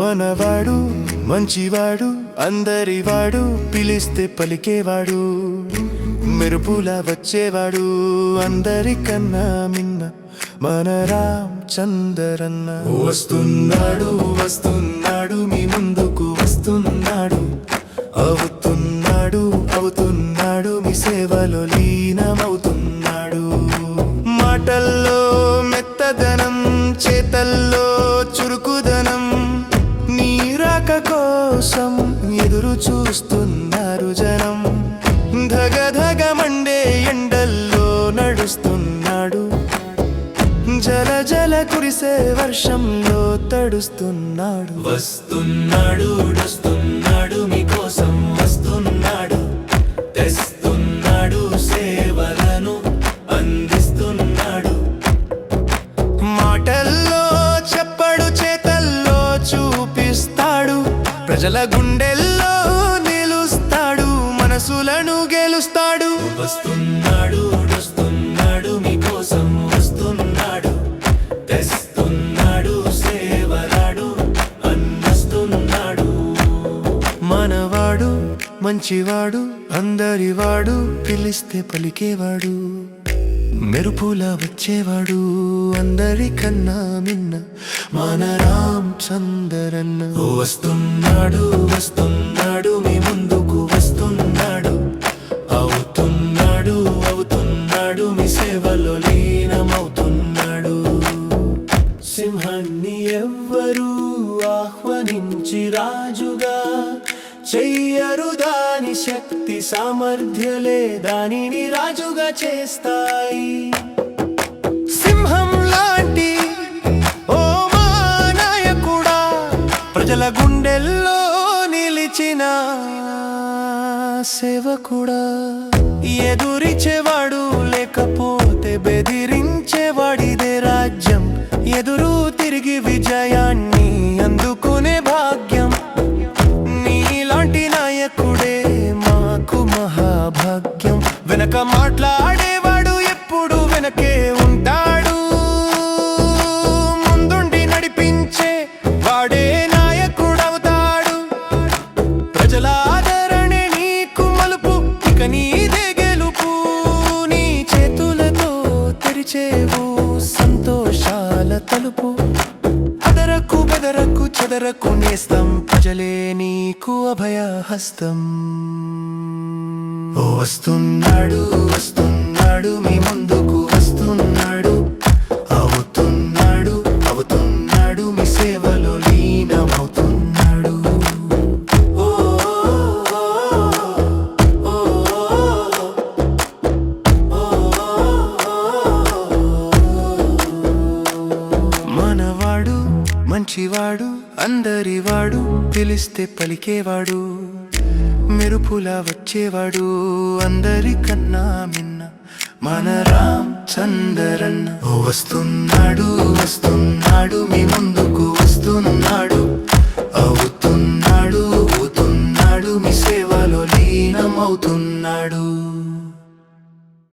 మనవాడు మంచివాడు అందరివాడు పిలిస్తే పలికేవాడు మెరుపులా వచ్చేవాడు అందరికన్నా మిన్న మన రామ్ చందరన్న. వస్తున్నాడు వస్తున్నాడు మీ ముందుకు వస్తున్నాడు. అవుతున్నాడు అవుతున్నాడు మీ సేవలో లీనమవుతున్నాడు. మాటల్లో మెత్తదనం చేతల్లో చూస్తున్నారు జనం. ధగ ధగ మండే ఎండల్లో నడుస్తున్నాడు. జల జల కురిసే వర్షంలో తడుస్తున్నాడు. వస్తున్నాడు వస్తున్నాడు మీకోసం వస్తున్నాడు. తెస్తున్నాడు సేవలను అందిస్తున్నాడు. మాటల్లో చెప్పడు చేతల్లో చూపిస్తాడు. ప్రజల నిలుస్తాడు మనసులను గెలుస్తాడు. వస్తున్నాడు వస్తున్నాడు మీకోసం వస్తున్నాడు. తెస్తున్నాడు సేవలాడు అందిస్తున్నాడు మనవాడు మంచివాడు అందరివాడు పిలిస్తే పలికేవాడు. మెరుపులా వచ్చేవాడు అందరికన్నా మిన్న మన రామ్ చందరన్న. వస్తున్నాడు వస్తున్నాడు ఆహ్వానించి రాజుగా చెయ్యరు దాని శక్తి సామర్థ్యలే దానిని రాజుగా చేస్తాయి. సింహం లాంటి ఓ మానాయకుడా ప్రజల గుండెల్లో నిలిచిన సేవకుడా. ఎదురిచేవాడు లేకపోతే బెదిరించేవాడిదే రాజ్యం. ఎదురు తిరిగి విజయాన్ని ప్రజల ఆదరణే నీకు మలుపు ఇక నీదే గెలుపు. నీ చేతులతో తెరిచేవు సంతోషాల తలుపు. అదరకు బెదరకు చెదరకు నేస్తం ప్రజలే నీకు అభయ హస్తం ఓ వస్తున్నాడు వస్తున్నాడు మీ ముందు. మంచివాడు అందరివాడు పిలిస్తే పలికేవాడు మెరుపులా వచ్చేవాడు అందరికన్నా మిన్న మన రామ్ చందరన్న. వస్తున్నాడు వస్తున్నాడు మీ ముందుకు వస్తున్నాడు.